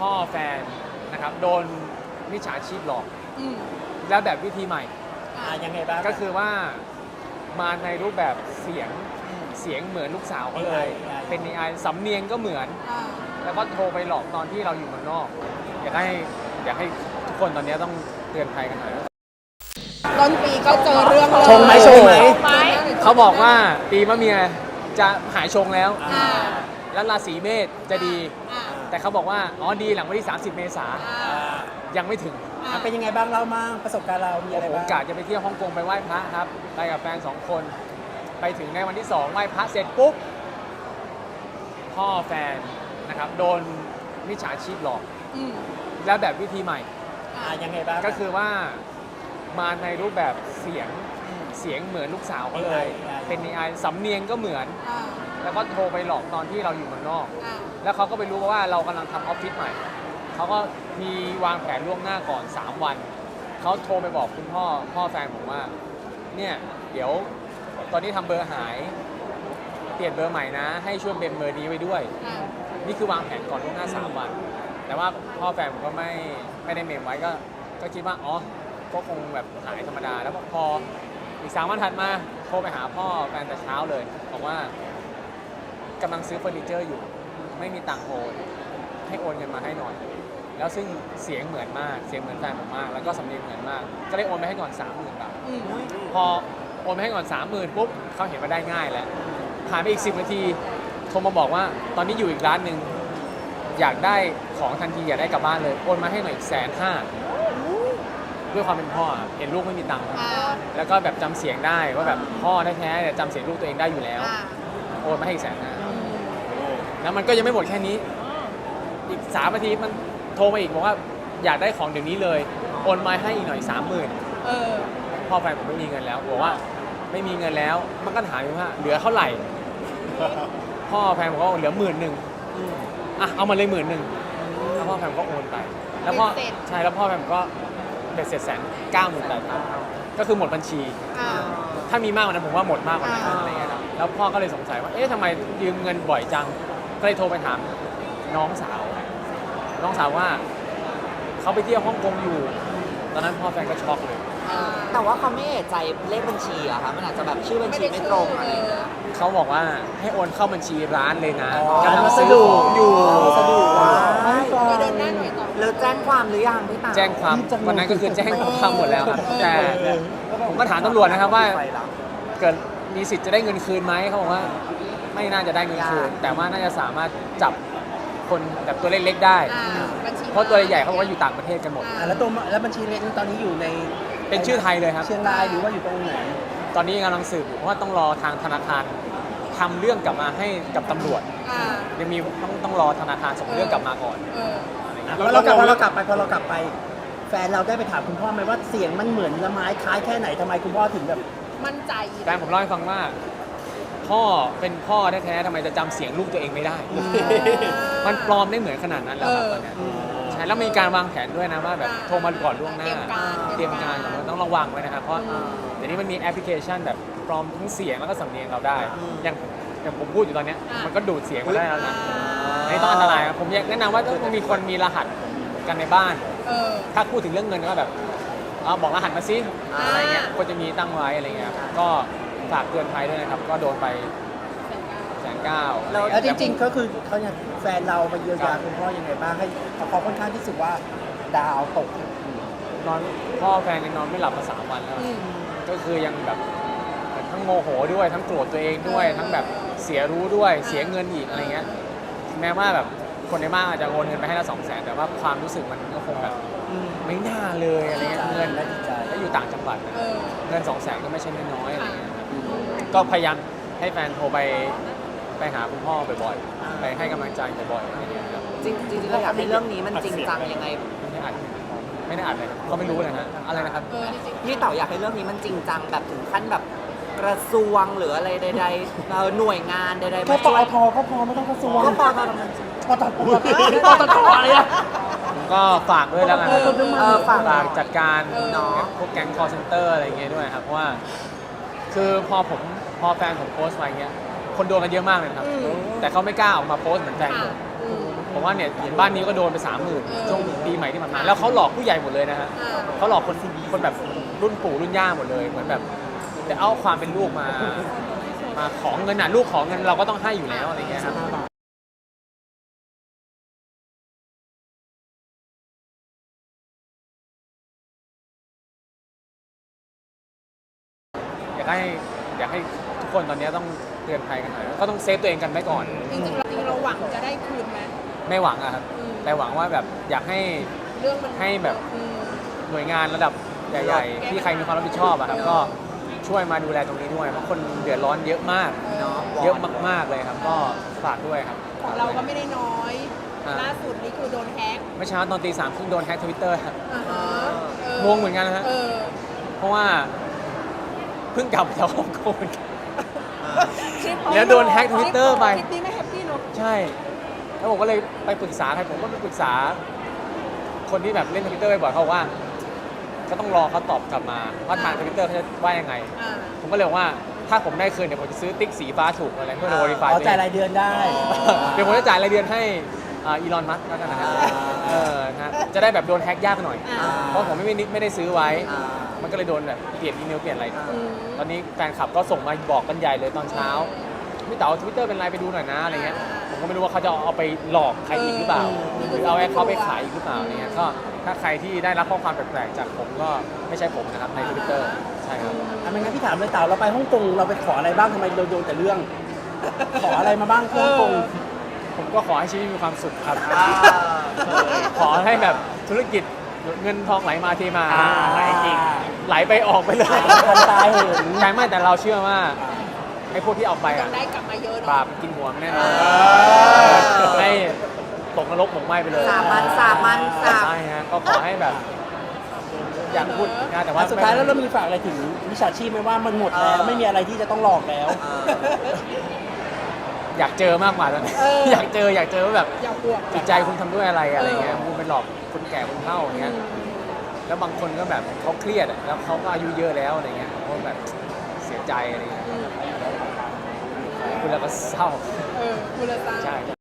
พ่อแฟนนะครับโดนมิจฉาชีพหลอก อืมแล้วแบบวิธีใหม่ อะอ่ายังไงบ้างก็คือว่ามาในรูปแบบเสียงเสียงเหมือนลูกสาวเขาเลย AI เป็น AI สำเนียงก็เหมือน อ่าแล้วก็โทรไปหลอกตอนที่เราอยู่เมืองนอก อยากให้อยากให้ทุกคนตอนนี้ต้องเตือนภัยกันหน่อย ต้นปีก็เจอเรื่องเลยชงไหมชงไหมเขาบอกว่าปีมะเมียจะหายชงแล้ว อ่า แล้วราศีเมษจะดี อ่า แต่เขาบอกว่า อ๋อดีหลังวันที่ 30 เมษาอ่าอ่ายังไม่ถึงอะเป็นยังไงบ้างเล่ามั่งประสบการณ์เรามีโอ้อะไรโหบ้างกะจะไปเที่ยวฮ่องกงไปไหว้พระครับ ไปกับแฟนสองคน ไปถึงในวันที่2ไหว้พระเสร็จปุ๊บ พ่อแฟนนะครับ โดนมิจฉาชีพหลอก อืมแล้วแบบวิธีใหม่ อ่ายังไงบ้างก็คือว่ามาในรูปแบบเสียงเสียงเหมือนลูกสาวเขาเลย AI เป็น AI สำเนียงก็เหมือน อ่า แล้วก็โทรไปหลอกตอนที่เราอยู่เมืองนอก อ่าแล้วเขาก็ไปรู้ว่าเรากำลังทำออฟฟิศใหม่ เขาก็มีวางแผนล่วงหน้าก่อน 3 วัน เขาโทรไปบอกคุณพ่อ พ่อแฟนผมว่า เนี่ย เดี๋ยวตอนนี้ทำเบอร์หาย เปลี่ยนเบอร์ใหม่นะ ให้ช่วยเป็นเบอร์นี้ไว้ด้วย อ่านี่คือวางแผนก่อนล่วงหน้า 3 วัน แต่ว่าพ่อแฟนผมก็ไม่ไม่ได้เมมไว้ก็ ก็คิดว่า อ๋อ ก็คงแบบหายธรรมดา แล้วพออีกสามวันถัดมา โทรไปหาพ่อแฟนแต่เช้าเลย บอกว่า กำลังซื้อเฟอร์นิเจอร์อยู่ ไม่มีตังค์โอนให้โอนเงินมาให้หน่อย แล้วซึ่งเสียงเหมือนมากเสียงเหมือนแฟนผมมาก แล้วก็สำเนียงเหมือนมาก ก็เลยโอนไปให้ก่อน3 0,000บาทอืมพอโอนไปให้ก่อน30,000ปุ๊บเขาเห็นว่าได้ง่ายแล้วผ่านไปอีก10นาทีโทรมาบอกว่าตอนนี้อยู่อีกร้านหนึ่งอยากได้ของทันทีอยากได้กลับบ้านเลยโอนมาให้หน่อยอีกแสนห้าด้วยความเป็นพ่ออะเห็นลูกไม่มีตังค์อ่า แล้วก็แบบจำเสียงได้ว่าแบบพ่อแท้ๆเนี่ยจำเสียงลูกตัวเองได้อยู่แล้ว อ่า โอนมาให้อีกแสนห้า แล้วมันก็ยังไม่หมดแค่นี้ อีกสามนาทีมันโทรมาอีกบอกว่าอยากได้ของเดี๋ยวนี้เลย โอนมาให้อีกหน่อยสามหมื่นเออ พ่อแฟนผมไม่มีเงินแล้วบอกว่าไม่มีเงินแล้ว มันก็ถามอยู่ว่าเหลือเท่าไหร่ พ่อแฟนผมก็บอกเหลือหมื่นหนึ่งอะเอามาเลยหมื่นหนึ่งแล้วพ่อแฟนผมก็โอนไป แล้วพ่อเบ็ดเสร็จ ใช่แล้วพ่อแฟนผมก็เบ็ดเสร็จแสนเก้าหมื่นแปดพันก็คือหมดบัญชี อ่า ถ้ามีมากกว่านั้นผมว่าหมดมากกว่านั้นอ่า อะไรเงี้ยครับแล้วพ่อก็เลยสงสัยว่า เอ๊ะทำไมยืมเงินบ่อยจัง ก็เลยโทรไปถามน้องสาว น้องสาวว่าเขาไปเที่ยวฮ่องกงอยู่ ตอนนั้นพ่อแฟนก็ช็อกเลยอ่าแต่ว่าเขาไม่เอะใจเลขบัญชีอะค่ะมันอาจจะแบบชื่อบัญชีไม่ตรงอะไรอย่างเงี้ย เขาบอกว่าให้โอนเข้าบัญชีร้านเลยนะอ๋อกำลังวัสซื้อดุของอยู่วัสดุเคยโดนหน้าหน่วยต่อ แล้วแจ้งความหรือยังพี่ตาแจ้งความวันนั้นก็คือแจ้งความหมดแล้วครับแต่เออผมก็ถามตำรวจนะครับว่าไปแล้วเกิดมีสิทธิ์จะได้เงินคืนไหมเขาบอกว่า ไม่น่าจะได้เงินคืนยากแต่ว่าน่าจะสามารถจับคนแบบตัวเล็กๆได้ อ่าบัญชีเพราะตัวใหญ่ๆเขาบอกว่าอยู่ต่างประเทศกันหมด อะแล้วตัวแล้วบัญชีเล็กตอนนี้อยู่ในเป็นชื่อไทยเลยครับ เชียงรายหรือว่าอยู่ตรงไหน ตอนนี้กำลังสืบอยู่เพราะว่าต้องรอทางธนาคารทำเรื่องกลับมาให้กับตำรวจ อ่ายังมีต้องต้องรอธนาคารส่งเรื่องกลับมาก่อน เออพอเรากลับพอเรากลับไปพอเรากลับไป แฟนเราได้ไปถามคุณพ่อไหมว่าเสียงมันเหมือนละไม้คล้ายแค่ไหนทำไมคุณพ่อถึงแบบ มั่นใจ แฟนผมเล่าให้ฟังว่า พ่อเป็นพ่อแท้ๆทำไมจะจำเสียงลูกตัวเองไม่ได้ มันปลอมได้เหมือนขนาดนั้นแล้วครับตอนเนี้ยใช่แล้วมีการวางแผนด้วยนะว่าแบบโทรมาก่อนล่วงหน้าเตรียมการเตรียมการก่อนว่าต้องระวังไว้นะครับเพราะเดี๋ยวนี้มันมีแอปพลิเคชันแบบปลอมทั้งเสียงแล้วก็สำเนียงเราได้ อย่างอย่างผมพูดอยู่ตอนเนี้ยมันก็ดูดเสียงมาได้แล้วนะอันนี้ต้องอันตรายครับผมแนะนำว่าต้องมีคนมีรหัสกันในบ้าน เออ ถ้าพูดถึงเรื่องเงินก็แบบเอาบอกรหัสมาซิอะไรเงี้ยควรจะมีตั้งไว้อะไรเงี้ยครับก็ ฝากเตือนภัยด้วยนะครับ ก็โดนไปแสนเก้าแล้วจริง ๆ ก็คือเขาเนี่ยแฟนเราไปเยียวยาคุณพ่อยังไงบ้างให้เขาค่อนข้างที่สุดว่าดาวตกนอนพ่อแฟนยังนอนไม่หลับมาสามวันแล้วอืมก็คือยังแบบทั้งโมโหด้วยทั้งโกรธตัวเองด้วยเออทั้งแบบเสียรู้ด้วยเสียเงินอีกอะไรเงี้ยถึงแม้ว่าแบบคนในบ้านอาจจะโอนเงินไปให้ละสองแสนแต่ว่าความรู้สึกมันก็คงแบบไม่น่าเลยอะไรเงี้ยเงินและจิตใจแล้วอยู่ต่างจังหวัดนะเออเงินสองแสนก็ไม่ใช่น้อยๆอะไรเงี้ยครับ ก็พยายามให้แฟนโทรไปไปหาคุณพ่อบ่อยๆ ไปให้กำลังใจบ่อยๆอะไรเงี้ยครับจริงจริงๆเราอยากให้เรื่องนี้มันจริงจังยังไง ไม่ได้อัดไม่ได้อัดเลยเขาไม่รู้เลยนะอะไรนะครับ เออจริงพี่เต๋าอยากให้เรื่องนี้มันจริงจังแบบถึงขั้นแบบกระทรวงหรืออะไรใดๆเอ่อหน่วยงานใดๆแค่มาปช่วยอทก็พอไม่ต้องกระทรวงก็พอทำงานปตทปตทอะไรอะก็ฝากด้วยแล้วกันนะครับเออฝากฝากจัดการเนาะ พวกแก๊ง call center อะไรเงี้ยด้วยครับเพราะว่า คือพอผมพอแฟนผมโพสต์ไปเงี้ยคนโดนกันเยอะมากเลยนะครับแต่เขาไม่กล้าออกมาโพสต์เหมือนแฟนค่ะผมอืม ผมว่าเนี่ยอย่างบ้านนี้ก็โดนไปสามหมื่นช่วงปีใหม่ที่ผ่านมาแล้วเขาหลอกผู้ใหญ่หมดเลยนะฮะอ่าเขาหลอกคนคนแบบรุ่นปู่รุ่นย่าหมดเลยเหมือนแบบจะเอาความเป็นลูกมา มาของเงินน่ะลูกของเงินเราก็ต้องให้อยู่แล้วอะไรเงี้ยครับอยาก ให้อยากให้ทุกคนตอนนี้ต้องเตือนภัยกันหน่อยก็ต้องเซฟตัวเองกันไว้ก่อน จริงๆเราจริงๆเราหวังจะได้คืนไหมไม่หวังอะครับอืมแต่หวังว่าแบบอยากให้ เรื่องมันให้แบบ อืม หน่วยงานระดับใหญ่ๆ ที่ใครมีความรับผิดชอบอะครับก็ช่วยมาดูแลตรงนี้ด้วยเพราะคนเดือดร้อนเยอะมาก เนาะเยอะมากๆเลยครับ ก็ฝากด้วยครับของเราก็ไม่ได้น้อยอ่าล่าสุดนี่คือโดนแฮกเมื่อเช้าตอนตีสามครึ่งโดนแฮ็กทวิตเตอร์ครับอ่าฮะเอองงเหมือนกันนะฮะเออเพราะว่า เพิ่งกลับมาจากฮ่องกงเหมือนกัน คลิปแล้วโดนแฮ็ก Twitter ไป คลิปนี้ไม่แฮปปี้เนอะใช่ แล้วผมก็เลยไปปรึกษาใครผมก็ไปปรึกษา คนที่แบบเล่นทวิตเตอร์บ่อยๆเขาบอกว่าก็ต้องรอเขาตอบกลับมาว่าทางทวิตเตอร์เขาจะว่ายังไง อ่า ผมก็เลยบอกว่าถ้าผมได้คืนเดี๋ยวผมจะซื้อติ๊กสีฟ้าถูกอะไรเพื่อโวลิฟายอ๋อจ่ายรายเดือนได้ เดี๋ยวผมจะจ่ายรายเดือนให้อีลอนมัสก์แล้วกันนะครับอ่า เออนะจะได้แบบโดนแฮ็กยากหน่อย อ่า เพราะผมไม่ได้ไม่ได้ซื้อไว้ อ่า มันก็เลยโดนแบบเปลี่ยนอีเมลเปลี่ยนอะไร อืม ตอนนี้แฟนคลับก็ส่งมาบอกกันใหญ่เลยตอนเช้าพี่เต๋าทวิตเตอร์เป็นไรไปดูหน่อยนะอะไรเงี้ย ผมก็ไม่รู้ว่าเขาจะเอาไปหลอกใครอีกหรือเปล่า หรือเอาให้เขาไปขายอีกหรือเปล่าอะไรเงี้ย ก็ถ้าใครที่ได้รับข้อความแปลกๆจากผมก็ไม่ใช่ผมนะครับในทวิตเตอร์ใช่ครับ อะไม่งั้นพี่ถามเลยเต่าเราไปฮ่องกงเราไปขออะไรบ้างทำไมเราโดนแต่เรื่อง ขออะไรมาบ้างที่ฮ่องกง ผมก็ขอให้ชีวิตมีความสุขครับอ่าขอให้แบบธุรกิจ เงินทองไหลมาเทมาอ่าไหลจริง ไหลไปออกไปเลยคนตายเห็น ใช่ไม่แต่เราเชื่อว่าไอ้พวกที่เอาไปยัอะงได้กลับมาเยอะเนอะบาปกินหัวมันแน่นอนอ่าให้ตกนรกหมกไหม้ไปเลยสามันสามันสาใช่ฮะก็ขอให้แบบ อยากพูดนะแต่ว่า สุดท้ายแล้วเรามีฝากอะไรถึงวิชาชีพไหมว่ามันหมดแล้ว ไม่มีอะไรที่จะต้องหลอกแล้วอ่าอยากเจอมากกว่าตอนนี้เออ อยากเจออยากเจอว่าแบบ อย่าบวก จิตใจคุณทำด้วยอะไรอะไรเงี้ยเออคุณไปหลอกคน แก่คนเฒ่าอย่างเงี้ยอืมแล้วบางคนก็แบบเขาเครียดอะแล้วเขาก็อายุเยอะแล้วอะไรเงี้ยเขาแบบเสียใจอะไรเงี้ยอืมคุณแล้วก็เศร้า เออคุณละตา ใช่